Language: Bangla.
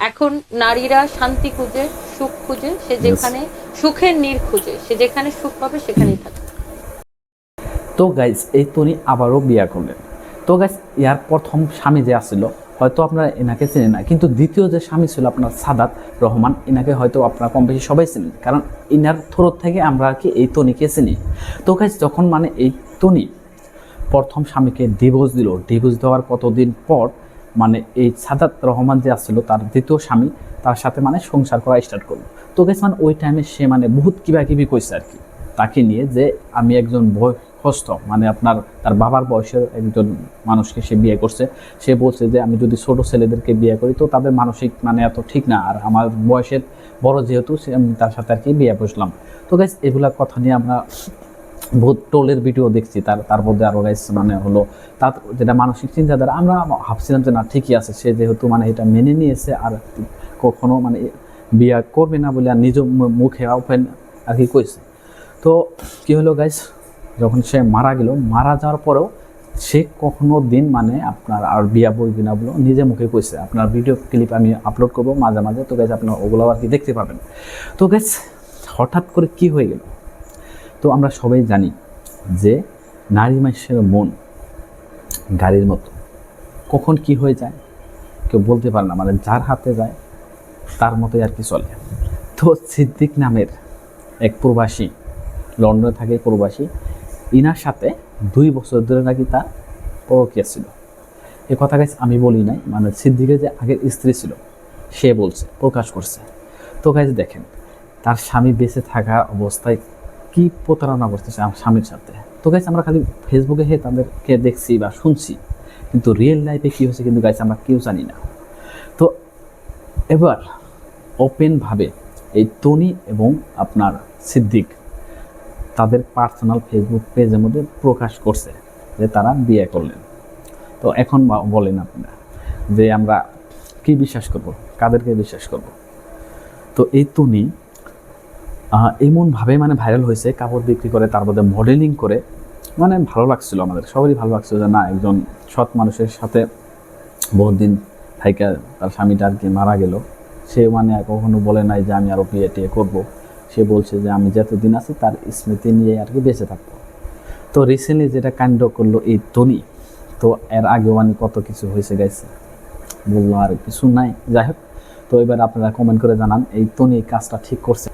এখন নারীরা শান্তি খুঁজে সুখ খুঁজে সে যেখানে সুখের নীড় খুঁজে সে যেখানে সুখ পাবে সেখানেই থাকবে। তো গাইজ এই তনি আবারও বিয়া করলেন। তো গাইজ ইয়ার প্রথম স্বামী যে আসছিল হয়তো আপনারা এনাকে চেনেন না কিন্তু দ্বিতীয় যে স্বামী ছিল আপনার সাদাত রহমান এনাকে হয়তো আপনারা কম বেশি সবাই চেনেন কারণ ইনার থ্রোর থেকে আমরা আর কি এই তনিকে চিনি? তো গাইজ যখন মানে এই তনি প্রথম স্বামীকে ডিভোর্স দিল ডিভোর্স দেওয়ার কতদিন পর মানে এই সাদাত রহমান যে আসছিল তার দ্বিতীয় স্বামী, তার সাথে মানে সংসার করা স্টার্ট করল। তো গেছে মানে ওই টাইমে সে মানে বহুত কিবা কিবি কইছে আর কি। তাকে নিয়ে যে আমি একজন বয়স্ক মানে আপনার তার বাবার বয়সের একজন মানুষকে সে বিয়ে করছে। সে বলছে যে, আমি যদি ছোট ছেলেদেরকে বিয়ে করি, তো তাদের মানসিক মানে এত ঠিক না। আর আমার বয়সের বড় যেহেতু, সে আমি তার সাথে আর কি বিয়ে বসলাম। তো গাইজ এগুলা কথা নিয়ে আমরা বহুত টোলের ভিডিও দেখছি, তার তার মধ্যে আরও গাইস মানে হলো, তার যেটা মানসিক চিন্তাধারা, আমরা ভাবছিলাম যে না, ঠিকই আছে, সে যেহেতু মানে এটা মেনে নিয়েছে আর কখনো মানে বিয়া করবে না বলে আর নিজ মুখে ওপেন আর কি কইছে। তো কি হলো গাইস যখন সে মারা গেল, মারা যাওয়ার পরেও সে কখনো দিন মানে আপনার আর বিয়া বলবি না বলো নিজে মুখে কইছে। আপনার ভিডিও ক্লিপ আমি আপলোড করব মাঝে মাঝে, তো গাইজ আপনার ওগুলো আর কি দেখতে পাবেন। তো গাইজ হঠাৎ করে কি হয়ে গেল? তো আমরা সবাই জানি যে নারী মানুষের মন গাড়ির মতো। কখন কি হয়ে যায় কেউ বলতে পারে না মানে যার হাতে যায় তার মতোই আর কি চলে। তো সিদ্দিক নামের এক প্রবাসী, লন্ডনে থাকে প্রবাসী, ইনার সাথে দুই বছর ধরে নাকি তার পরকিয়া ছিল। এ কথা গাইছে আমি বলি নাই মানে সিদ্দিকের যে আগের স্ত্রী ছিল, সে বলছে, প্রকাশ করছে। তো গাইজ দেখেন, তার স্বামী বেঁচে থাকা অবস্থায় কি প্রতারণা করতেছে স্বামীর সাথে? তো গাইছে আমরা খালি ফেসবুকে হে তাদেরকে দেখছি বা শুনছি, কিন্তু রিয়েল লাইফে কী হয়েছে কিন্তু গাইছে আমরা কেউ জানি না। তো এবার ওপেনভাবে এই তনি এবং আপনার সিদ্দিক তাদের পার্সোনাল ফেসবুক পেজের মধ্যে প্রকাশ করছে যে তারা বিয়ে করলেন। তো এখন বলেন আপনারা যে আমরা কি বিশ্বাস করব? কাদেরকে বিশ্বাস করব? তো এই তনি এমনভাবে মানে ভাইরাল হয়েছে, কাপড় বিক্রি করে, তার মধ্যে মডেলিং করে মানে ভালো লাগছিল আমাদের, সবারই ভালো লাগছিল যে না, একজন সৎ মানুষের সাথে বহুত দিন থাইকা তার স্বামীটা আর কি মারা গেল। সে মানে কখনো বলে নাই যে আমি আরও বিয়ে টিয়ে করব। সে বলছে যে আমি যতদিন আছি তার স্মৃতি নিয়ে আর কি বেঁচে থাকব। তো রিসেন্টলি যেটা কাণ্ড করল এই তনি তো এর আগেও মানে কত কিছু হয়েছে গেছে বলল আর কিছু নাই। যাই হোক, তো এবার আপনারা কমেন্ট করে জানান, এই তনি কাজটা ঠিক করছে